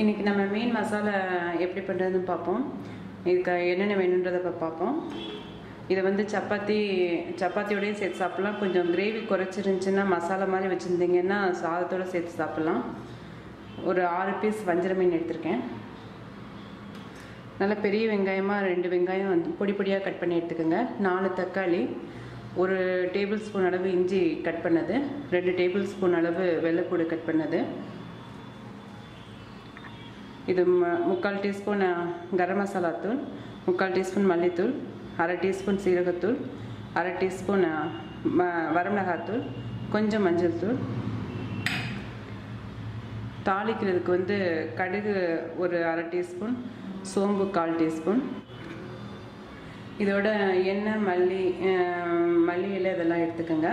இன்றைக்கி நம்ம மீன் மசாலா எப்படி பண்ணுறதுன்னு பார்ப்போம். இதுக்கு என்னென்ன வேணுன்றதை பார்ப்போம். இதை வந்து சப்பாத்தி சப்பாத்தியோடய சேர்த்து சாப்பிட்லாம். கொஞ்சம் கிரேவி குறைச்சிருந்துச்சின்னா மசாலா மாதிரி வச்சுருந்தீங்கன்னா சாதத்தோடு சேர்த்து சாப்பிட்லாம். ஒரு ஆறு பீஸ் வஞ்சர மீன் எடுத்திருக்கேன். நல்ல பெரிய வெங்காயமாக ரெண்டு வெங்காயம் வந்து பொடி பொடியாக கட் பண்ணி எடுத்துக்கோங்க. நாலு தக்காளி ஒரு டேபிள் ஸ்பூன் அளவு இஞ்சி கட் பண்ணது. ரெண்டு டேபிள் ஸ்பூன் அளவு வெள்ளைப்பூடு கட் பண்ணது. இது ம- முக்கால் டீஸ்பூன் கரம் மசாலா தூள் முக்கால் டீஸ்பூன் மல்லித்தூள் அரை டீஸ்பூன் சீரகத்தூள் அரை டீஸ்பூன் ம- வரமிளகாத்தூள் கொஞ்சம் மஞ்சள் தூள். தாளிக்கிறதுக்கு வந்து கடுகு ஒரு அரை டீஸ்பூன் சோம்பு கால் டீஸ்பூன். இதோட எண்ணெய் மல்லி மல்லி இலை இதெல்லாம் எடுத்துக்கோங்க.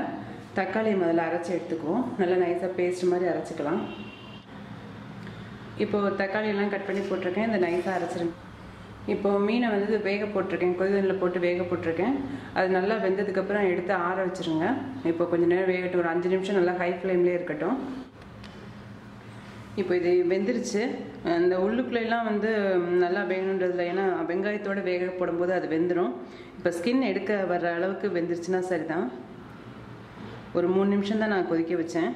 தக்காளி முதல்ல அரைச்சி எடுத்துக்குவோம். நல்லா நைஸாக பேஸ்ட் மாதிரி அரைச்சிக்கலாம். இப்போது தக்காளியெல்லாம் கட் பண்ணி போட்டிருக்கேன் இந்த நைஸாக அரைச்சிருங்க இப்போது மீனை வந்து வேக போட்டிருக்கேன் கொதிதண்ணில் போட்டு வேக போட்டிருக்கேன். அது நல்லா வெந்ததுக்கப்புறம் எடுத்து ஆற வச்சிருங்க. இப்போ கொஞ்ச நேரம் வேகட்டும் ஒரு அஞ்சு நிமிஷம் நல்லா ஹை ஃப்ளேம்லேயே இருக்கட்டும். இப்போ இது வெந்துருச்சு. அந்த உள்ளுக்குள்ளெல்லாம் வந்து நல்லா வேகணுன்றதுல ஏன்னா வெங்காயத்தோடு வேக போடும்போது அது வெந்துடும் இப்போ ஸ்கின் எடுக்க வர்ற அளவுக்கு வெந்துருச்சுன்னா சரிதான். ஒரு மூணு நிமிஷம் தான் நான் கொதிக்க வச்சேன்.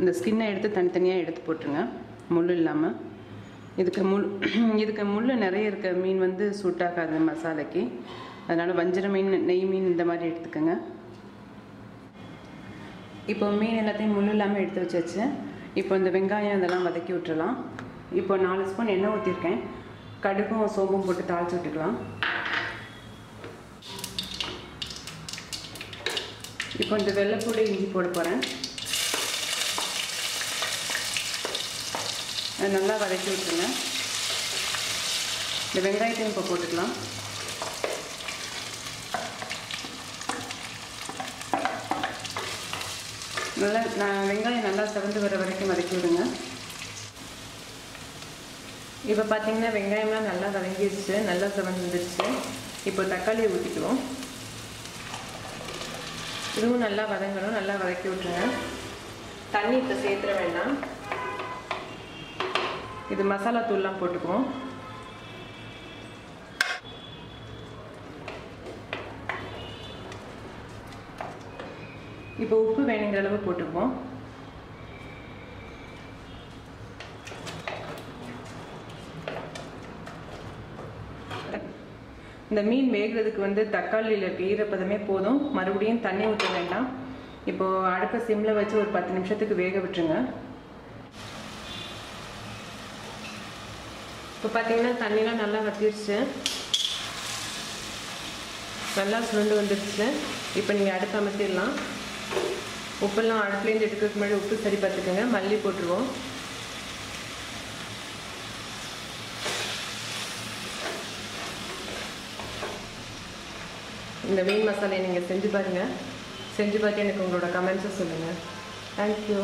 இந்த ஸ்கின்னை எடுத்து தனித்தனியாக எடுத்து போட்டுருங்க. முள் இல்லாமல் இதுக்கு முள் இதுக்கு முள் நிறைய இருக்க மீன் வந்து சூட் ஆகாது மசாலைக்கு. அதனால் வஞ்சிர மீன் நெய் மீன் இந்த மாதிரி எடுத்துக்கோங்க. இப்போ மீன் எல்லாத்தையும் முள் இல்லாமல் எடுத்து வச்சாச்சு. இப்போ இந்த வெங்காயம் இதெல்லாம் வதக்கி விட்டுறலாம். இப்போ நாலு ஸ்பூன் எண்ணெய் ஊற்றிருக்கேன் கடுகும் சோம்பும் போட்டு தாளிச்சு விட்டுக்கலாம். இப்போ இந்த வெள்ளைப்பூடி இஞ்சி போட போகிறேன் நல்லா வதக்கி விட்டுருங்க. இந்த வெங்காயத்தையும் இப்போ போட்டுக்கலாம். நல்லா நான் வெங்காயம் நல்லா சிவந்து வர வரைக்கும் வதக்கி விடுங்க. இப்போ பார்த்தீங்கன்னா வெங்காயம்லாம் நல்லா வதங்கிடுச்சு நல்லா சிவந்துருச்சு. இப்போ தக்காளியை ஊற்றிக்குவோம். இதுவும் நல்லா வதங்கணும் நல்லா வதக்கி விட்டுருங்க. தண்ணி இப்போ சேர்த்துட வேண்டாம். இது மசாலா தூள்லாம் போட்டுக்குவோம். இப்போ உப்பு வேணுங்கிற அளவு போட்டுக்குவோம். இந்த மீன் வேகிறதுக்கு வந்து தக்காளியில் இருக்க ஈரப்பதமே போதும். மறுபடியும் தண்ணி ஊற்ற வேண்டாம். இப்போது அடுப்பை சிம்மில் வச்சு ஒரு பத்து நிமிஷத்துக்கு வேக விட்டுருங்க. இப்போ பார்த்தீங்கன்னா தண்ணியெலாம் நல்லா வத்திடுச்சு நல்லா சுருண்டு வந்துடுச்சு இப்போ நீங்கள் அடுப்பு அமைச்சிடலாம் உப்பெல்லாம் அடுப்புலேருந்து எடுக்கிறதுக்கு முன்னாடி உப்பு சரி பார்த்துக்கோங்க. மல்லி போட்டுருவோம். இந்த மீன் மசாலையை நீங்கள் செஞ்சு பாருங்கள் செஞ்சு பார்த்து எனக்கு உங்களோட கமெண்ட்ஸை சொல்லுங்கள் தேங்க்யூ